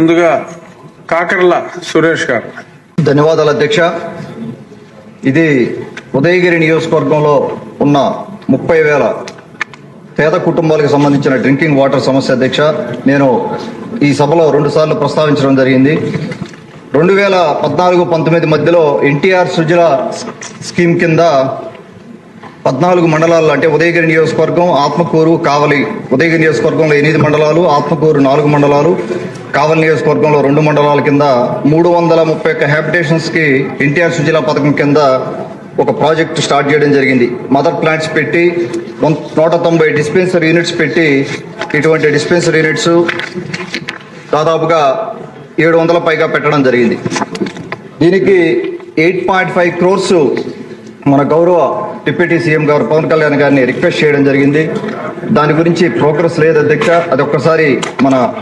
ముందుగా కాకర్ల సురేష్ గారు. ధన్యవాదాలు అధ్యక్ష. ఇది ఉదయగిరి నియోజకవర్గంలో ఉన్న ముప్పై వేల పేద కుటుంబాలకు సంబంధించిన డ్రింకింగ్ వాటర్ సమస్య అధ్యక్ష. నేను ఈ సభలో రెండు సార్లు ప్రస్తావించడం జరిగింది. రెండు వేల పద్నాలుగు పంతొమ్మిది మధ్యలో ఎన్టీఆర్ సుజల స్కీమ్ కింద పద్నాలుగు మండలాలు అంటే ఉదయగిరి నియోజకవర్గం ఆత్మకూరు కావలి ఉదయగిరి నియోజకవర్గంలో ఎనిమిది మండలాలు ఆత్మకూరు నాలుగు మండలాలు కావలి నియోజకవర్గంలో రెండు మండలాల కింద మూడు వందల ముప్పై ఒక్క హ్యాబిటేషన్స్కి ఎన్టీఆర్ సుజల పథకం కింద ఒక ప్రాజెక్ట్ స్టార్ట్ చేయడం జరిగింది. మదర్ ప్లాంట్స్ పెట్టి నూట తొంభై డిస్పెన్సరీ యూనిట్స్ పెట్టి ఇటువంటి డిస్పెన్సరీ యూనిట్స్ దాదాపుగా ఏడు వందల పైగా పెట్టడం జరిగింది. దీనికి ఎయిట్ పాయింట్ ఫైవ్ క్రోర్స్ మన గౌరవ డిప్యూటీ సీఎం గారు పవన్ కళ్యాణ్ గారిని రిక్వెస్ట్ చేయడం జరిగింది. దాని గురించి ప్రోగ్రెస్ లేదు అధ్యక్ష. అది ఒక్కసారి మన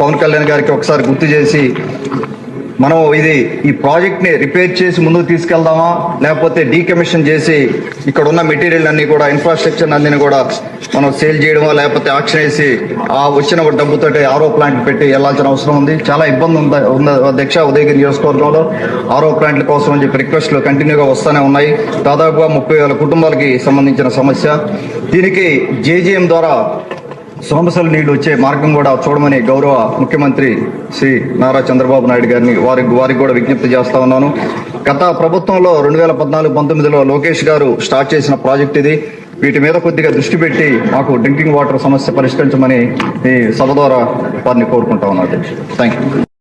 పవన్ కళ్యాణ్ గారికి ఒకసారి గుర్తు చేసి మనం ఇది ఈ ప్రాజెక్ట్ని రిపేర్ చేసి ముందుకు తీసుకెళ్దామా? లేకపోతే డీకమిషన్ చేసి ఇక్కడ ఉన్న మెటీరియల్ అన్ని కూడా ఇన్ఫ్రాస్ట్రక్చర్ అన్ని కూడా మనం సేల్ చేయడమా? లేకపోతే ఆక్షన్ వేసి ఆ వచ్చిన డబ్బుతో ఆరో ప్లాంట్ పెట్టి వెళ్ళాల్సిన అవసరం ఉంది. చాలా ఇబ్బంది ఉంది ఉంది అధ్యక్ష ఉదయగిరి నియోజకవర్గంలో ఆరో ప్లాంట్ల కోసం అని చెప్పి రిక్వెస్ట్లు కంటిన్యూగా వస్తూనే ఉన్నాయి. దాదాపుగా ముప్పై వేల కుటుంబాలకి సంబంధించిన సమస్య. దీనికి జేజీఎం ద్వారా సోమసల నీళ్ళు వచ్చే మార్గం కూడా చూడమని గౌరవ ముఖ్యమంత్రి శ్రీ నారా చంద్రబాబు నాయుడు గారిని వారి వారికి కూడా విజ్ఞప్తి చేస్తా ఉన్నాను. గత ప్రభుత్వంలో రెండు వేల పద్నాలుగు పంతొమ్మిదిలో లోకేష్ గారు స్టార్ట్ చేసిన ప్రాజెక్ట్ ఇది. వీటి మీద కొద్దిగా దృష్టి పెట్టి మాకు డ్రింకింగ్ వాటర్ సమస్య పరిష్కరించమని ఈ సభ ద్వారా వారిని కోరుకుంటా ఉన్నాను. Thank you